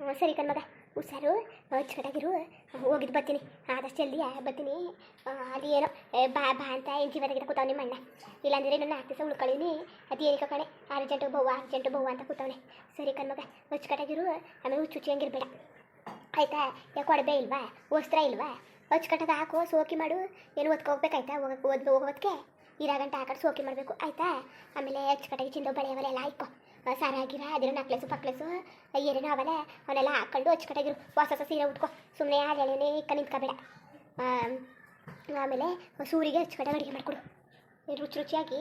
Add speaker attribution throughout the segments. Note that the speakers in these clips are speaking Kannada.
Speaker 1: ಸರಿ ಕಣ್ಮಗ ಹುಷಾರು. ಅಚ್ಚುಕಟ್ಟಾಗಿರು ಹೋಗಿದ್ದು ಬರ್ತೀನಿ. ಆದಷ್ಟು ಜಲ್ದಿ ಬರ್ತೀನಿ. ಅದು ಏನೋ ಬಾ ಬಾ ಅಂತ ಎಂಜಿ ಬದಗಿದ ಕೂತಾವ ನಿಮ್ಮ ಅಣ್ಣ ಇಲ್ಲಾಂದ್ರೆ ನಾನು ನಾಲ್ಕು ದಿವಸ ಉಳ್ಕೊಳ್ಳೀನಿ ಅದು ಏನಕ್ಕೆ ಕಣೆ ಅರ್ಜೆಂಟು ಬಹು ಅರ್ಜೆಂಟು ಬಹು ಅಂತ ಕೂತವನೆ. ಸರಿ ಕಣ್ಮಗ ಅಚ್ಚುಕಟ್ಟಾಗಿರು ಆಮೇಲೆ ಹುಚ್ಚು ಹುಚ್ಚಿ ಹಂಗಿರ್ಬೇಡ. ಆಯ್ತಾ? ಯಾಕೆ ಕೊಡಬೇ ಇಲ್ವಾ? ವಸ್ತ್ರ ಇಲ್ವಾ? ಅಚ್ಚುಕಟ್ಟದ ಹಾಕು, ಸೋಕಿ ಮಾಡು. ಏನು ಓದ್ಕೋಗ್ಬೇಕಾಯ್ತಾ ಹೋಗಕ್ಕೆ ಓದ್ ಹೋಗೋದಕ್ಕೆ ಇರಾಗಂಟ ಆ ಕಡೆ ಸೋಕಿ ಮಾಡಬೇಕು. ಆಯ್ತಾ? ಆಮೇಲೆ ಅಚ್ಚುಕಟ್ಟಾಗಿ ಚಿಂದು ಬಳೆ ಅವೆಲ್ಲ ಹಾಕೊ ಸಾರ ಆಗಿರ ಅದಿರೋ ನಕ್ಲೆಸು ಪಕ್ಲೆಸು ಏನೇನೋ ಅವೆಲ್ಲ ಅವನ್ನೆಲ್ಲ ಹಾಕೊಂಡು ಅಚ್ಚುಕಟ್ಟಾಗಿರು ಹೊಸ ಹೊಸ ಸೀರೆ ಉಟ್ಕೊ. ಸುಮ್ಮನೆ ಹಾಳೆನೇ ಇಕ್ಕ ನಿಂತ್ಕೋಬೇಡ. ಆಮೇಲೆ ಸೂರಿಗೆ ಅಚ್ಚುಕಟ್ಟಾಗಿ ಅಡುಗೆ ಮಾಡಿಕೊಡು. ರುಚಿ ರುಚಿಯಾಗಿ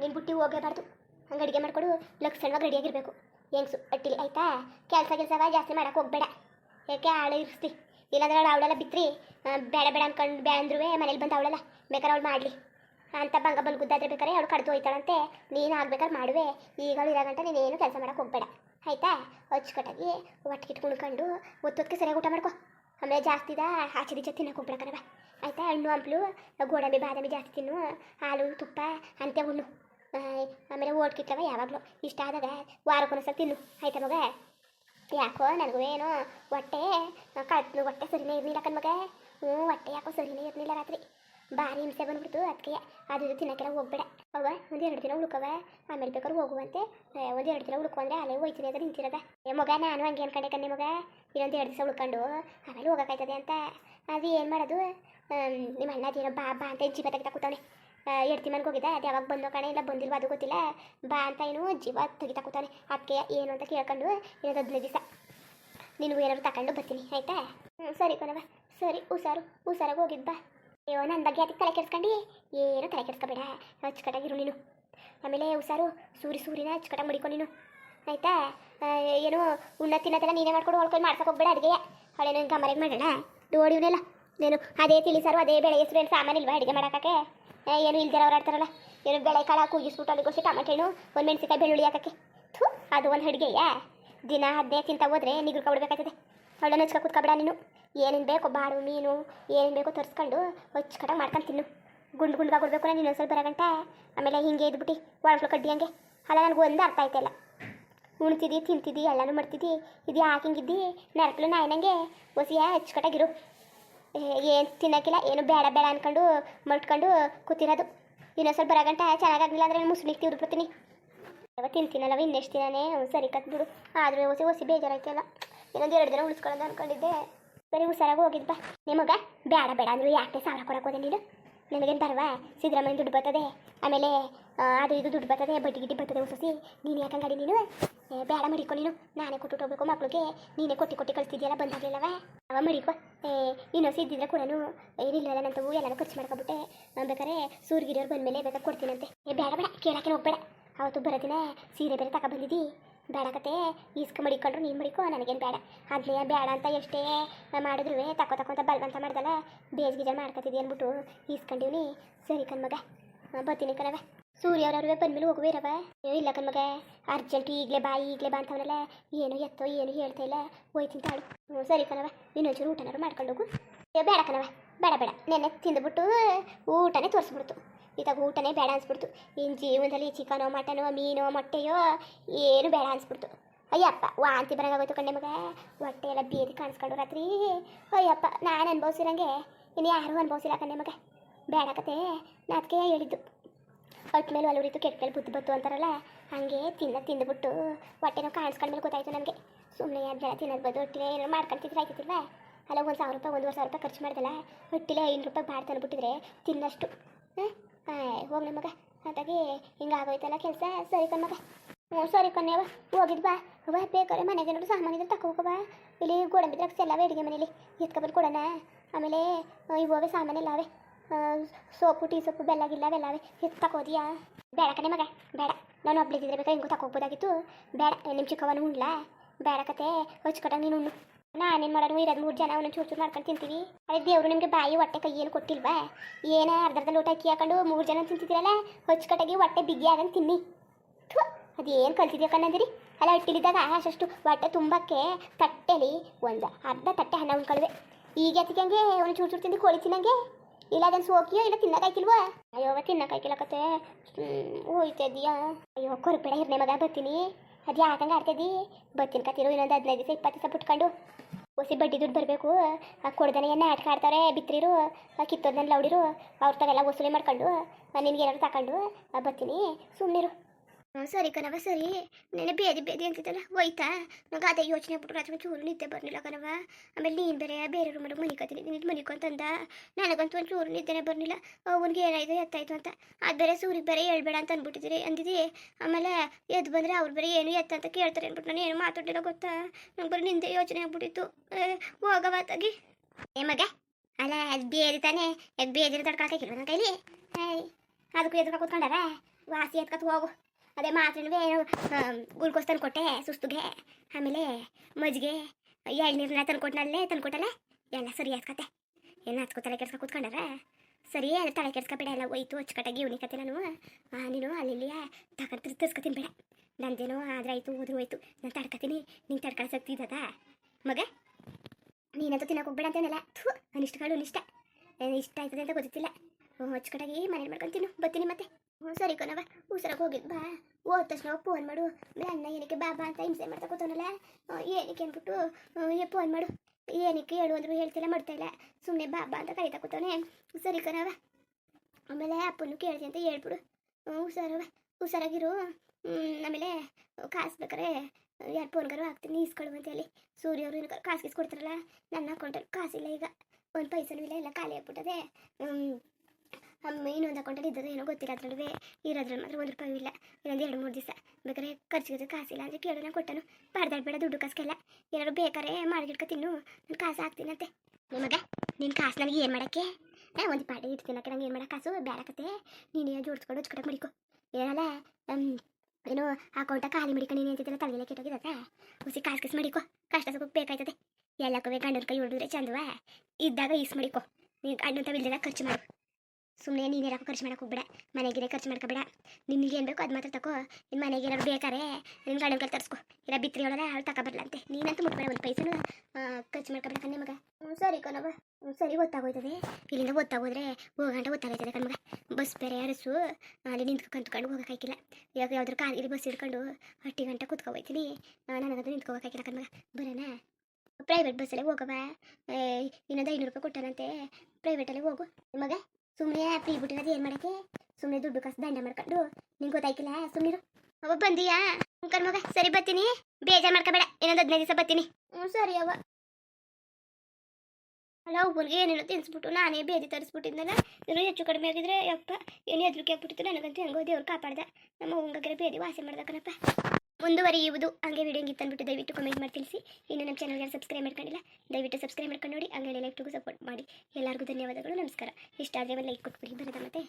Speaker 1: ನಿನ್ನ ಬುಟ್ಟಿ ಹೋಗಬಾರ್ದು ಹಂಗೆ ಅಡುಗೆ ಮಾಡಿಕೊಡು. ಲಕ್ಷಣವಾಗಿ ರೆಡಿಯಾಗಿರಬೇಕು ಹೆಂಗ್ಸು, ಅಟ್ಟಿಲಿ, ಆಯಿತಾ? ಕೆಲಸ ಕೆಲಸವ ಜಾಸ್ತಿ ಮಾಡೋಕೆ ಹೋಗ್ಬೇಡ. ಯಾಕೆ ಆಳು ಇರಿಸ್ತಿ? ಇಲ್ಲಾಂದ್ರೆ ಅವಳು ಅವಳೆಲ್ಲ ಬಿತ್ರಿ. ಬೇಡ ಬೇಡ ಅನ್ಕೊಂಡು ಬೇಡ ಅಂದ್ರೂ ಮನೇಲಿ ಬಂದು ಅವಳೆಲ್ಲ. ಬೇಕಾದ್ರೆ ಅವಳು ಮಾಡಲಿ. ಅಂತ ಬಂಗ ಬಲ್ ಗುದ್ದಾದ್ರೆ ಬೇಕಾದ್ರೆ ಅವಳು ಕಡ್ದು ಹೋಯ್ತಾಳಂತೆ. ನೀನು ಆಗ್ಬೇಕಾದ್ರೆ ಮಾಡುವೆ. ಈಗ ಅವಳು ಇರೋ ಗಂಟೆ ನೀನೇನು ಕೆಲಸ ಮಾಡೋಕೆ ಹೋಗ್ಬೇಡ. ಆಯ್ತಾ? ಅಚ್ಚುಕಟ್ಟಾಗಿ ಒಟ್ಟಿಗೆ ಇಟ್ಕೊಂಡ್ಕೊಂಡು ಒತ್ತೊತ್ತಿಗೆ ಸರಿಯಾಗಿ ಊಟ ಮಾಡ್ಕೊ. ಆಮೇಲೆ ಜಾಸ್ತಿ ಇದೆ, ಆಚೆ ಈಚೆ ತಿನ್ನೋಕೆ ಹೋಗ್ಬೇಡ ಕಣವ ಆಯ್ತಾ? ಹಣ್ಣು, ಹಂಪ್ಲು, ಗೋಡಂಬಿ, ಬಾದಾಮಿ ಜಾಸ್ತಿ ತಿನ್ನು. ಹಾಲು, ತುಪ್ಪ ಅಂತೆ ಹುಣ್ಣು ಆಮೇಲೆ ಓಟ್ಕಿಟ್ಟವ ಯಾವಾಗಲೂ. ಇಷ್ಟ ಆದಾಗ ವಾರಕ್ಕೊಂದ್ಸಲ ತಿನ್ನು. ಆಯ್ತಾ ಮಗ? ಯಾಕೋ ನನಗೂ ಏನು ಹೊಟ್ಟೆ ಕಳ್ತು ಹೊಟ್ಟೆ ಸರಿನೇ ಇರಲಿಲ್ಲ ಕಣ್ಮಗ ಹ್ಞೂ ಹೊಟ್ಟೆ ಯಾಕೋ ಸರಿನೇ ಇರಲಿಲ್ಲ ರಾತ್ರಿ. ಭಾರಿ ಹಿಂಸೆ ಬಂದ್ಬಿಡ್ತು ಅದಕ್ಕೆ ಅದು ಇದು ತಿನ್ನಕ್ಕೆಲ್ಲ ಹೋಗ್ಬೇಡ. ಅವ ಒಂದು ಎರಡು ದಿನ ಉಳ್ಕವ ಆಮೇಲೆ ಬೇಕಾದ್ರೆ ಹೋಗುವಂತೆ. ಒಂದು ಎರಡು ದಿನ ಉಳ್ಕೊಂಡ್ರೆ ಅಲ್ಲೇ ಹೋಯ್ತೀನಿ ಅಂತ ನಿಂತಿರದ. ಏ, ಮಗ, ನಾನು ಹಂಗೆ ಅನ್ಕೊಂಡೆ ಕಣ್ಣಿ ಮಗ. ಇನ್ನೊಂದು ಎರಡು ದಿವಸ ಉಳ್ಕೊಂಡು ಆಮೇಲೆ ಹೋಗೋಕಾಯ್ತದೆ ಅಂತ. ಅದು ಏನು ಮಾಡೋದು? ನಿಮ್ಮ ಅಣ್ಣ ಅದೇನೋ ಬಾ ಬಾ ಅಂತ ಜೀವ ತೆಗಿತಾ ಕೂತಾನೆ ಎರಡು ಮನೆಗೆ ಹೋಗಿದ್ದೆ. ಅದು ಯಾವಾಗ ಬಂದೋ ಕಣೆ ಇಲ್ಲ, ಬಂದಿಲ್ವ ಅದು ಗೊತ್ತಿಲ್ಲ. ಬಾ ಅಂತ ಏನು ಜೀವ ತೆಗಿತಾ ಕೂತಾನೆ ಅದಕ್ಕೆ ಏನು ಅಂತ ಕೇಳ್ಕೊಂಡು ಇನ್ನೊಂದು ಹದಿನೈದು ದಿವಸ ನೀನು ಏನಾದ್ರು ತಗೊಂಡು ಬರ್ತೀನಿ, ಆಯಿತಾ? ಸರಿ ಕಣವ ಸರಿ, ಹುಷಾರು. ಹುಷಾರಾಗಿ ಹೋಗಿದ್ದು ಬಾ. ಅಯ್ಯೋ ನನ್ನ ಬಗ್ಗೆ ಅದಕ್ಕೆ ತಲೆ ಕೆಡ್ಸ್ಕೊಂಡು? ಏನು ತಲೆ ಕೆಡ್ಸ್ಕೊಬೇಡ. ಅಚ್ಚುಕಟ್ಟಾಗಿರು ನೀನು. ಆಮೇಲೆ ಹುಷಾರು, ಸೂರಿ ಸೂರಿನ ಅಚ್ಚುಕಟ್ಟಾಗಿ ಮಡಿಕೊ ನೀನು. ಆಯ್ತಾ? ಏನು ಉಣ್ಣ ತಿನ್ನೋದೆಲ್ಲ ನೀನೇ ಮಾಡ್ಕೊಂಡು ಹೊಳ್ಕೊಂಡು ಮಾಡ್ಸಕ್ಕೆ ಹೋಗ್ಬೇಡ ಅಡುಗೆ ಹಳೆ ನಂಗೆ ಮರೆಗೆ ಮಾಡೋಣ ನೋಡಿ ಇವನೆಲ್ಲ. ನೀನು ಅದೇ ತಿಳಿಸಾರು, ಅದೇ ಬೆಳೆ ಹೆಸರು ಏನು ಸಾಮಾನು ಇಲ್ವಾ ಅಡುಗೆ ಮಾಡೋಕ್ಕೆ ಏನು ಇಲ್ದಿರ ಅವ್ರು ಆಡ್ತಾರಲ್ಲ. ಏನು ಬೆಳೆ ಕಾಳ ಕೂಗಿಸ್ಬಿಟ್ಟು ಅಲ್ಲಿಗೋಸಿ ಟಮಾಟೆ ಹಣ್ಣು, ಒಂದು ಮೆಣಸಿಕಾಯಿ ಬೆಳ್ಳುಳ್ಳಿ ಹಾಕಕ್ಕೆ. ಥೂ, ಅದು ಒಂದು ಅಡುಗೆಯಾ. ದಿನ ಹದಿನೈದು ತಿಂತ ಹೋದ್ರೆ ನಿಗ್ರಕೊಡ್ಬೇಕಾಗ್ತದೆ ಅವಳನ್ನ ಹಚ್ಕೊ ಕೂತ್ಕೊಬೇಡ ನೀನು. ಏನೇನು ಬೇಕೋ ಬಾಡು ಮೀನು, ಏನೇನು ಬೇಕೋ ತರಿಸ್ಕೊಂಡು ಹೊಚ್ಕಟ್ಟಾಗಿ ಮಾಡ್ಕೊಂಡು ತಿನ್ನು. ಗುಂಡು ಗುಂಡ್ಗಾಗಿ ಕೊಡಬೇಕು ನಾನು ಇನ್ನೊಂದ್ಸಲ ಬರೋ ಗಂಟ. ಆಮೇಲೆ ಹಿಂಗೆ ಇದ್ಬಿಟ್ಟು ಒಳಗ್ಳು ಕಡ್ಡಿ ಹಂಗೆ. ಅಲ್ಲ ನನಗೆ ಒಂದು ಅರ್ಥ ಆಯ್ತಲ್ಲ ಉಣ್ತಿದ್ದಿ ತಿಂತಿದ್ದಿ ಎಲ್ಲನೂ ಮಾಡ್ತಿದ್ದಿ ಇದು ಹಾಕಿಂಗಿದ್ದಿ ನರಕಲು ನಾಯಿನಂಗೆ ಹೊಸಿಯ ಹಚ್ಕಟಾಗಿರು ಏನು ತಿನ್ನೋಕ್ಕಿಲ್ಲ, ಏನು ಬೇಡ ಬೇಡ ಅಂದ್ಕೊಂಡು ಮಟ್ಕೊಂಡು ಕೂತಿರೋದು. ಇನ್ನೊಂದ್ಸಲ ಬರೋ ಗಂಟ, ಚೆನ್ನಾಗಾಗಲಿಲ್ಲ ಅಂದರೆ ಮುಸ್ಲಿಕ್ಕೆ ತಿರ್ಬಿಡ್ತೀನಿ ಯಾವ ತಿಂತೀನಲ್ಲವ ಇನ್ನೆಷ್ಟು ದಿನನೇ? ಸರಿ ಕತ್ ಬಿಡು ಆದರೂ ಹೊಸಿ ಹೊಸಿ ಬೇಜಾರಾಯ್ತಲ್ಲ. ಇನ್ನೊಂದು ಎರಡು ದಿನ ಉಳಿಸ್ಕೊಳ್ಳೋದು ಅನ್ಕೊಂಡಿದ್ದೆ. ಸರಿ, ಹುಷಾರಾಗಿ ಹೋಗಿದ್ಬಾ ನಿಮಗೆ ಬೇಡ ಬೇಡ. ಅಂದ್ರು ಯಾಕೆ ಸಾಲ ಕೊಡಕ್ಕೆ ನೀನು? ನನಗೇನು ಬರವಾ ಸಿದ್ದರಾಮಯ್ಯ ದುಡ್ಡು ಬರ್ತದೆ. ಆಮೇಲೆ ಅದು ಇದು ದುಡ್ಡು ಬರ್ತದೆ, ಬಡ್ಡಿ ಗಿಡ್ಡಿ ಬರ್ತದೆ ಹೊಸಸಿ ನೀನು ಯಾಕಂಗಾಡಿ ನೀನು? ಬೇಡ ಮಡಿಕೊ ನೀನು. ನಾನೇ ಕೊಟ್ಟು ಹೋಗ್ಬೇಕು ಮಕ್ಳಿಗೆ. ನೀನೇ ಕೊಟ್ಟು ಕೊಟ್ಟು ಕಳಿಸ್ತಿದ್ಯಲ್ಲ, ಬಂದಾಗಲಿಲ್ಲವ? ಅವ ಮಡಿಕೊ. ಏ ಸಿದ್ದಿದ್ರೆ ಕೂಡ ಏನಿಲ್ಲ ನಂತವು ಎಲ್ಲರೂ ಖರ್ಚು ಮಾಡ್ಕೊಬಿಟ್ಟೆ. ಬೇಕಾದ್ರೆ ಸೂರ್ಗಿರಿಯವ್ರು ಬಂದಮೇಲೆ ಬೇಕಾದ್ರೆ ಕೊಡ್ತೀನಂತೆ. ಬೇಡ ಬೇಡ. ಕೇಳಕ್ಕೆ ಹೋಗ್ಬೇಡ. ಅವತ್ತು ಬರೋದಿನ ಸೀರೆ ಬೇರೆ ತಗೊಬಂದಿದ್ದಿ ಬೇಡಕತೆ ಈಸ್ಕ ಮಡಿಕೊಂಡ್ರು ನೀನು ಮಡಿಕೋ, ನನಗೇನು ಬೇಡ. ಅದನ್ನೇ ಬೇಡ ಅಂತ ಎಷ್ಟೇ ಮಾಡಿದ್ರು ತಕೋ ತಕೋ ಅಂತ ಬಲ್ವಂತ ಮಾಡ್ದಲ್ಲ ಬೇಜ್ಗಿಜ ಗೀಜ ಮಾಡ್ಕೊತಿದ್ದಿ ಅಂದ್ಬಿಟ್ಟು ಈಸ್ಕೊಂಡಿವ್ನಿ. ಸರಿ ಕಣ್ಮಗ ಮಗ ಬರ್ತೀನಿ ಕಣವ ಸೂರ್ಯ ಮೇಲೆ ಬಂದ್ಮೇಲೆ ಹೋಗುವಿರವ ಏ, ಇಲ್ಲ ಕಣ್ಮಗ ಅರ್ಜೆಂಟ್ ಈಗಲೇ ಬಾ ಈಗಲೇ ಬಾ ಅಂತವನಲ್ಲ. ಏನು ಎತ್ತೋ, ಏನು ಹೇಳ್ತಾ ಇಲ್ಲ. ಹೋಯ್ತೀನಿ ತಾಳು ಹ್ಞೂ, ಸರಿ ಕಣವ ಇನ್ನೊಂಚೂರು ಊಟನಾರು ಮಾಡ್ಕೊಂಡು ಹೋಗು. ಬೇಡ ಕಣವ ಬೇಡ ಬೇಡ. ನೆನ್ನೆ ತಿಂದುಬಿಟ್ಟು ಊಟನೇ ತೋರಿಸ್ಬಿಡ್ತು. ಇದಾಗ ಊಟನೇ ಬೇಡ ಅನ್ಸ್ಬಿಡ್ತು. ಇನ್ನು ಜೀವನದಲ್ಲಿ ಚಿಕನೋ, ಮಟನೋ, ಮೀನೋ, ಮೊಟ್ಟೆಯೋ ಏನು ಬೇಡ ಅನ್ಸ್ಬಿಡ್ತು. ಅಯ್ಯಪ್ಪ, ವಾಂತಿ ಬರಂಗಾಗೋಯ್ತು ಕಣ್ಣೆ ಮಗ. ಹೊಟ್ಟೆ ಎಲ್ಲ ಬೇದಿ ಕಾಣಿಸ್ಕೊಂಡು ರಾತ್ರಿ. ಅಯ್ಯಪ್ಪ, ನಾನು ಅನ್ಭವಿಸಿರಂಗೆ. ಇನ್ನು ಯಾರೂ ಅನ್ಭವಿಸಿಲ್ಲ ಕಣ್ಣೆ ಮಗ. ಬೇಡಕತೆ ಕತೆ. ಅದಕ್ಕೆ ಹೇಳಿದ್ದು. ಹೊಟ್ಟೆ ಮೇಲೆ ಕೆಟ್ಟ ಮೇಲೆ ಬುದ್ಧಿ ಬತ್ತು ಅಂತಾರಲ್ಲ. ಹಾಗೆ ತಿನ್ನ, ತಿಂದುಬಿಟ್ಟು ಹೊಟ್ಟೆನೋ ಕಾಣಿಸ್ಕೊಂಡ್ಮೇಲೆ ಗೊತ್ತಾಯ್ತು ನನಗೆ ಸುಮ್ಮನೆ ಅದೆಲ್ಲ ತಿನ್ನೋದು ಬದು ಹೊಟ್ಟೆ ಏನೋ ಮಾಡ್ಕೊಂತಿದ್ರೆ ಆಯ್ತಿಲ್ವಾ ಅಲ್ಲ ಒಂದು ಸಾವಿರ ರೂಪಾಯಿ, ಒಂದುವರೆ ಸಾವಿರ ರೂಪಾಯಿ ಖರ್ಚು ಮಾಡಿದಲ್ಲ? ಹೊಟ್ಟಿಲೆ ಐನೂರು ರೂಪಾಯಿ ಬಾಡ್ತಾನೆ ಬಿಟ್ಟಿದ್ರೆ ತಿನ್ನಷ್ಟು ಹೋಗ್ಲಿ ಮಗ. ಹಾಗಾಗಿ ಹಿಂಗಾಗೋಯ್ತಲ್ಲ ಕೆಲಸ? ಸರಿ ಕಣ್ ಮಗ. ಹ್ಞೂ ಸರಿ ಕಣ್ಣೆ ಅವ ಹೋಗಿದ್ ಬಾ. ಅವ ಬೇಕಾದ್ರೆ ಮನೆಗೆ ನೋಡಿ ಸಾಮಾನು ಇದ್ರೆ ತಕೋ ಬಾ. ಇಲ್ಲಿ ಗೋಡಂಬಿ ದ್ರಾಕ್ಷಿ ಎಲ್ಲ ಇಲ್ಲಿ ಮನೇಲಿ. ಎತ್ಕೊಬಂದು ಕೊಡೋಣ. ಆಮೇಲೆ ಆ, ಸಾಮಾನು ಅವೆ. ಸೋಪು ಟೀ ಸೊಪ್ಪು ಬೆಲ್ಲ ಗಿಲ್ಲ ಅವೆಲ್ಲ ಅವೆ. ಎತ್ತು ತಕೋದಿಯಾ ಬೇಡ ಕಣೆ ಮಗ ಬೇಡ. ನಾನು ಒಬ್ಳಿದ್ರೆ ಬೇಕಾ ಹಿಂಗೂ ತಕೋಬೋದಾಗಿತ್ತು ಬೇಡ ನಿಮ್ಮ ಚಿಕ್ಕವನು ಉಣ್ಲಾ? ಬೇಡ ಕತೆ ಹೊಚ್ಕೊಟ್ಟಂಗೆ ನೀನು ಉಣ್ಣು. ನಾನೇನು ಮಾಡೋಣ ಇರೋದು ಮೂರು ಜನ ಒಂದೊಂದು ಚೂರು ಚೂರು ಮಾಡ್ಕೊಂಡು ತಿಂತೀವಿ. ಅದೇ ದೇವರು ನಿಮಗೆ ಬಾಯಿ ಹೊಟ್ಟೆ ಕೈ ಏನು ಕೊಟ್ಟಿಲ್ವಾ? ಏನ ಅರ್ಧರ್ಧ ಲೋಟ ಅಕ್ಕಿ ಹಾಕೊಂಡು ಮೂರು ಜನ ತಿಂತಿದ್ದೀರಲ್ಲ, ಹೊಚ್ಚಕಟ್ಟಾಗಿ ಹೊಟ್ಟೆ ಬಿಗಿ ಆಗಂಗೆ ತಿನ್ನಿ. ಅದೇನು ಕಲ್ತಿದ್ಯಾ ಕಣ್ಣಂದಿರಿ? ಅಲ್ಲ, ಇಟ್ಟಿಲಿದ್ದಾಗ ಅಷ್ಟು ಹೊಟ್ಟೆ ತುಂಬಕ್ಕೆ ತಟ್ಟೆಲಿ ಒಂದು ಅರ್ಧ ತಟ್ಟೆ ಹಣ್ಣ ಉಣ್ಕೊಳ್ವೆ. ಈಗ ಎತ್ತಿಕಂಗೆ ಅವನು ಚೂರು ಚೂರು ತಿಂದು ಕೋಳಿ ತಿನ್ನಂಗೆ. ಇಲ್ಲ ಅದನ್ನು ಸೋಕಿಯೋ ಇಲ್ಲ ತಿನ್ನಕಾಯ್ಕಿಲ್ವಾ ಅಯ್ಯೋ ತಿನ್ನಕಾಯ್ಕಿಲ್ಲ ಕತೆ. ಹೋಯ್ತಾ ಇದೀಯಾ ಅಯ್ಯೋ ಕೊರಬೇಡ ಇರ್ನೆ ಮಗ ಬರ್ತೀನಿ. ಅದು ಯಾಕಂಗೆ ಆಡ್ತದಿ ಬತ್ತಿನ ಕತ್ತಿರು ಇನ್ನೊಂದು ಹದಿನೈದು ದಿವಸ ಇಪ್ಪತ್ತು ದಿವಸ ಬಿಟ್ಕೊಂಡು ಹೊಸಿ ಬಡ್ಡಿ ದುಡ್ಡು ಬರಬೇಕು. ಆ ಏನು ನಾಟಕ ಆಡ್ತಾರೆ ಬಿತ್ರಿರು ಕಿತ್ತೋದನ್ನ ಲೌಡಿರು, ಅವ್ರ ತಗೆಲ್ಲ ವಸೂಲಿ ಮಾಡ್ಕೊಂಡು ನಿನ್ಗೆ ಏನಾದ್ರು ತಗೊಂಡು ಬತ್ತಿನಿ ಬರ್ತೀನಿ ಸುಮ್ಮನಿರು ಸರಿ ಕಣವ ಸರಿ. ನೆನೆ ಬೇದಿ ಬೇದಿ ಅಂತಿದ್ದಲ್ಲ ಹೋಯ್ತಾ? ನಂಗೆ ಅದೇ ಯೋಚನೆ ಬಿಟ್ಟು ರಾತ್ರಿ ಚೂರು ನಿದ್ದೆ ಬರಲಿಲ್ಲ ಕಣವ ಆಮೇಲೆ ನೀನು ಬೇರೆ ಬೇರೆ ರೂಮಲ್ಲಿ ಮನಿಕತ್ತೀನಿ ಮನೆ ಕಂತಂದ ನನಗಂತೂ ಒಂದು ಚೂರು ನಿದ್ದೆನೇ ಬರಲಿಲ್ಲ. ಅವನಿಗೆ ಏನಾಯ್ತು ಎತ್ತಾಯ್ತು ಅಂತ. ಅದು ಬೇರೆ ಸೂರಿಗೆ ಬೇರೆ ಹೇಳ್ಬೇಡ ಅಂತ ಅಂದ್ಬಿಟ್ಟಿದ್ದೀರಿ. ಅಂದಿದ್ದಿ? ಆಮೇಲೆ ಎದ್ದು ಬಂದರೆ ಅವ್ರು ಬೇರೆ ಏನು ಎತ್ತ ಅಂತ ಕೇಳ್ತಾರೆ ಅಂದ್ಬಿಟ್ಟು ನಾನು ಏನು ಮಾತಾಡಿಲ್ಲ ಗೊತ್ತಾ? ನಂಗೆ ಬರೀ ನಿಂದೆ ಯೋಚನೆ ಆಗ್ಬಿಟ್ಟಿತ್ತು. ಏ, ಹೋಗವಾತಾಗಿ ಏ ಮಗ. ಅಲ್ಲ ಅದು ಬೇದಿ ತಾನೆ. ಅದು ಬೇದಿರ ತಡ್ಕೊಳಕ್ಕೆ ನನ್ನ ಕೈಲಿ? ಅದಕ್ಕೂ ಎದ್ಕ ಕೂತ್ಕೊಂಡಾರ ವಾಸಿ ಎತ್ಕತ್ ಹೋಗು. ಅದೇ ಮಾತ್ರೆನೂ ಏನು ಗುಲ್ಕೋಸ್ ತಂದು ಕೊಟ್ಟೆ ಸುಸ್ತುಗೆ. ಆಮೇಲೆ ಮಜ್ಜಿಗೆ ಎಳ್ನೀರನ್ನ ತಂದು ಕೊಟ್ಟನಲ್ಲೇ ತಂದು ಕೊಟ್ಟಲ್ಲ ಎಲ್ಲ ಸರಿ ಹಚ್ಕತೆ ಏನು ತಲೆ ಕೆಡ್ಸ್ಕೊ ಕೂತ್ಕೊಂಡಾರ? ಸರಿ ಅದು ತಲೆ ಕೆಡ್ಸ್ಕೊಬೇಡ ಎಲ್ಲ ಹೋಯ್ತು, ಅಚ್ಚುಕಟ್ಟಾಗಿ ಇವನಿ ಕತೆ ನಾನು. ನೀನು ಅಲ್ಲಿ ತಗೊಂಡು ತಿರ್ಸ್ಕೊತೀನಿ ಬೇಡ. ನಂದೇನೋ ಆದ್ರೆ ಆಯ್ತು ಹೋದ್ರು ಹೋಯ್ತು. ನಾನು ತಡ್ಕೊತೀನಿ ನೀನು ತಡ್ಕೊಳ್ಳೋ ಶಕ್ತಿ ಮಗ, ನೀನಂತೂ ತಿನ್ನಕ್ಕೆ ಹೋಗ್ಬೇಡ ಅಂತೇನಲ್ಲ? ಥೂ ಅನಿಷ್ಟ ಕಾಳು ಅನಿಷ್ಟ ಇಷ್ಟ ಆಯ್ತದೆ ಅಂತ ಗೊತ್ತಿಲ್ಲ. ಅಚ್ಚುಕಟ್ಟಾಗಿ ಮನೇಲಿ ಮಾಡ್ಕೊಂಡು ತಿನ್ನು. ಬರ್ತೀನಿ ಮತ್ತೆ. ಸರಿ ಕಣವ ಹುಷಾರಾಗಿ ಹೋಗಿದ್ ಬಾ ಹೋದ ತಕ್ಷಣ ಫೋನ್ ಮಾಡು ಅಣ್ಣ ಏನಕ್ಕೆ ಬಾಬಾ ಅಂತ ಹಿಂಸೆ ಮಾಡ್ತಾ ಕೂತವನಲ್ಲ ಏನಕ್ಕೆ ಅಂದ್ಬಿಟ್ಟು ಏ ಫೋನ್ ಮಾಡು ಏನಕ್ಕೆ ಹೇಳು ಅಂದ್ರು ಹೇಳ್ತಿಲ್ಲ ಮಾಡ್ತಾ ಇಲ್ಲ ಸುಮ್ಮನೆ ಬಾಬಾ ಅಂತ ಕರೀತಾ ಕೂತವನೆ ಸರಿ ಕಣವ ಆಮೇಲೆ ಅಪ್ಪನ್ನು ಕೇಳ್ತಿ ಅಂತ ಹೇಳ್ಬಿಡು ಹುಷಾರವ ಹುಷಾರಾಗಿರು ಆಮೇಲೆ ಕಾಸು ಬೇಕಾರೆ ಯಾರು ಫೋನ್ಗಾರು ಹಾಕ್ತೀನಿ ಇಸ್ಕೊಳ್ಳು ಅಂತ ಹೇಳಿ ಸೂರ್ಯ ಏನೋ ಕಾಸು ಗೀಸ್ ಕೊಡ್ತಾರಲ್ಲ ನನ್ನ ಅಕೌಂಟಲ್ಲಿ ಕಾಸಿಲ್ಲ ಈಗ ಒಂದು ಪೈಸನೂ ಇಲ್ಲ ಎಲ್ಲ ಖಾಲಿ ಆಗ್ಬಿಟ್ಟದೆ ಅಮ್ಮ ಇನ್ನೊಂದು ಅಕೌಂಟಲ್ಲಿ ಇದ್ದದ್ದು ಏನೋ ಗೊತ್ತಿಲ್ಲ, ಅದ್ರ ಇರೋದ್ರಲ್ಲಿ ಮಾತ್ರ ಒಂದು ರೂಪಾಯಿ ಇಲ್ಲ. ಇನ್ನೊಂದು ಎರಡು ಮೂರು ದಿವಸ. ಬೇಕಾದ್ರೆ ಖರ್ಚಿಗೆ ಕಾಸಿಲ್ಲ ಅಂದರೆ ಕೇಳೋಣ, ಕೊಟ್ಟನು. ಪಡ್ದಾಡ್ಬೇಡ ದುಡ್ಡು ಕಾಸ್ಕೆಲ್ಲ ಏನಾದ್ರು ಬೇಕಾರೆ ಮಾಡಿಗಿಡ್ಕ ತಿನ್ನು. ನಾನು ಕಾಸು ಹಾಕ್ತೀನಂತೆ ನಿಮಗ ನಿನ್ನ ಕಾಸು ನನಗೆ ಏನು ಮಾಡೋಕ್ಕೆ? ನಾ ಒಂದು ಪಾಡಿ ಇಡ್ತೀನಕ್ಕೆ ನಂಗೆ ಏನು ಮಾಡೋಕೆ ಕಾಸು? ಬೇಡಕತ್ತೆ ನೀನೇ ಜೋಡಿಸ್ಕೊಂಡು ಹಚ್ಕೊಡಕ್ಕೆ ಮಡಿಕೊ. ಏನಲ್ಲ ಏನು ಅಕೌಂಟ ಖಾಲಿ ಮಡಿಕ, ನೀನು ಅಂತಿದ್ದಲ್ಲ ತಲೆಗೆಲ್ಲ ಕೆಟ್ಟೋಗಿದತ್ತ ಹುಸಿ ಕಾಸು ಕಿಸ್ ಮಾಡಿಕೊ. ಕಷ್ಟ ಸುಖಕ್ಕೆ ಬೇಕಾಯ್ತದೆ. ಎಲ್ಲಕ್ಕೂ ಗಂಡನ ಕೈ ಹೊಡಿದ್ರೆ ಚಂದವ? ಇದ್ದಾಗ ಈಸ್ ಮಾಡಿಕೊ. ನೀನು ಗಂಡಂತ ಬಿಲ್ದಾಗ ಖರ್ಚು ಮಾಡು. ಸುಮ್ಮನೆ ನೀನು ಯಾರಕ್ಕೂ ಖರ್ಚು ಮಾಡೋಕೆ ಹೋಗ್ಬೇಡ ಮನೆಗೇನೆ ಖರ್ಚು ಮಾಡ್ಕೋಬೇಡ ನಿನಗೆ ಏನು ಬೇಕು ಅದು ಮಾತ್ರ ತಗೋ ನಿನ್ನ ಮನೆಗೆ ಏನಾದ್ರು ಬೇಕಾರೆ ನಿನ್ನ ಗಾರ್ಡನ್ ಕೈ ತರಿಸ್ಕೊ. ಇಲ್ಲ ಬಿತ್ರಿ ಒಳಗೆ ಅವಳು ತಗೊಬರ್ಲಂತೆ ನೀನಂತೂ ಮುಟ್ಬೇಡ, ಒಂದು ಪೈಸನು ಖರ್ಚು ಮಾಡ್ಕೋಬೇಡ ಕಣ್ಣೆ ಮಗ. ಹ್ಞೂ ಸರಿ ಕಣವ ಹ್ಞೂ ಸರಿ ಗೊತ್ತಾಗೋಯ್ತದೆ ಇಲ್ಲಿಂದ ಗೊತ್ತಾಗೋದ್ರೆ ಹೋಗಂಟ ಗೊತ್ತಾಗೋಯ್ತದೆ ಕಣ್ಮಗ ಬಸ್ ಬೇರೆ ಅರಸು ಅಲ್ಲಿ ನಿಂತ್ಕೊಂಡು ಕಂತ್ಕೊಂಡು ಹೋಗೋಕ್ಕಾಗಿಲ್ಲ ಇವಾಗ ಯಾವ್ದಾರು ಕಾಲಿಗೆ ಬಸ್ ಹಿಡ್ಕೊಂಡು ಹಟ್ಟಿ ಗಂಟೆ ಕೂತ್ಕೊ ನಾನು ನನಗದು ನಿಂತ್ಕೋಬೇಕಾಗಿಲ್ಲ ಕಣ್ಮಗ ಬರೋಣ ಪ್ರೈವೇಟ್ ಬಸ್ಸಲ್ಲೇ ಹೋಗವ ಇನ್ನೊಂದು ಐನೂರು ರೂಪಾಯಿ ಕೊಟ್ಟಾನಂತೆ. ಪ್ರೈವೇಟಲ್ಲಿ ಹೋಗು. ಮಗ? ಸುಮ್ಮನೆ ಫ್ರೀ ಬಿಟ್ಟಿರೋದು ಏನು ಮಾಡಕ್ಕೆ? ಸುಮ್ಮನೆ ದುಡ್ಡು ಕಸ ದಂಡ ಮಾಡ್ಕೊಂಡು ನಿಂಗೆ ಗೊತ್ತಾಯ್ಕಿಲ್ಲ? ಸುಮ್ಮನಿರು ಅವ ಬಂದಿಯಾ? ಕಣ್ ಮಗ. ಸರಿ, ಬರ್ತೀನಿ. ಬೇಜಾರು ಮಾಡ್ಕೋಬೇಡ. ಇನ್ನೊಂದು ಹದಿನೈದು ದಿವಸ ಬರ್ತೀನಿ. ಹ್ಞೂ ಸರಿ ಅವ ಅಲ್ಲ ಒಬ್ಬರಿಗೆ ಏನೇನೋ ತಿನ್ಸ್ಬಿಟ್ಟು ನಾನೇ ಬೇದಿ ತರಿಸ್ಬಿಟ್ಟಿದ್ನಲ್ಲ. ಇನ್ನು ಹೆಚ್ಚು ಕಡಿಮೆ ಆಗಿದ್ರೆ ಯಪ್ಪ, ಏನು ಹೆದ್ರಿಕೆ ಆಗ್ಬಿಟ್ಟಿತ್ತು ನನಗಂತೂ ಹೆಂಗೋ ದೇವ್ರು ಕಾಪಾಡ್ದೆ. ನಮ್ಮ ಹಂಗಾಗಿರೋ ಬೇದಿ ವಾಸಿ ಮಾಡ್ದ ಕಣಪ್ಪ. ಮುಂದುವರಿಯುವುದು ಹಂಗೆ ವಿಡಿಯೋ ಹಿಂಗೆ ಅಂದ್ಬಿಟ್ಟು ದಯವಿಟ್ಟು ಕಮೆಂಟ್ ಮಾಡಿ ತಿಳಿಸಿ. ಇನ್ನು ನಮ್ಮ ಚಾನಲ್ಗೆ ಸಬ್ಸ್ಕ್ರೈಬ್ ಮಾಡ್ಕೊಂಡಿಲ್ಲ, ದಯವಿಟ್ಟು ಸಬ್ಸ್ಕ್ರೈಬ್ ಮಾಡ್ಕೊಂಡು ನೋಡಿ, ಹಂಗೆ ಲೈಕ್ಟಿಗೂ ಸಪೋರ್ಟ್ ಮಾಡಿ. ಎಲ್ಲರಿಗೂ ಧನ್ಯವಾದಗಳು, ನಮಸ್ಕಾರ. ಇಷ್ಟ ಆದರೆ ಒಂದು ಲೈಕ್ ಕೊಟ್ಬಿಡಿ. ಬರೋದ ಮತ್ತೆ.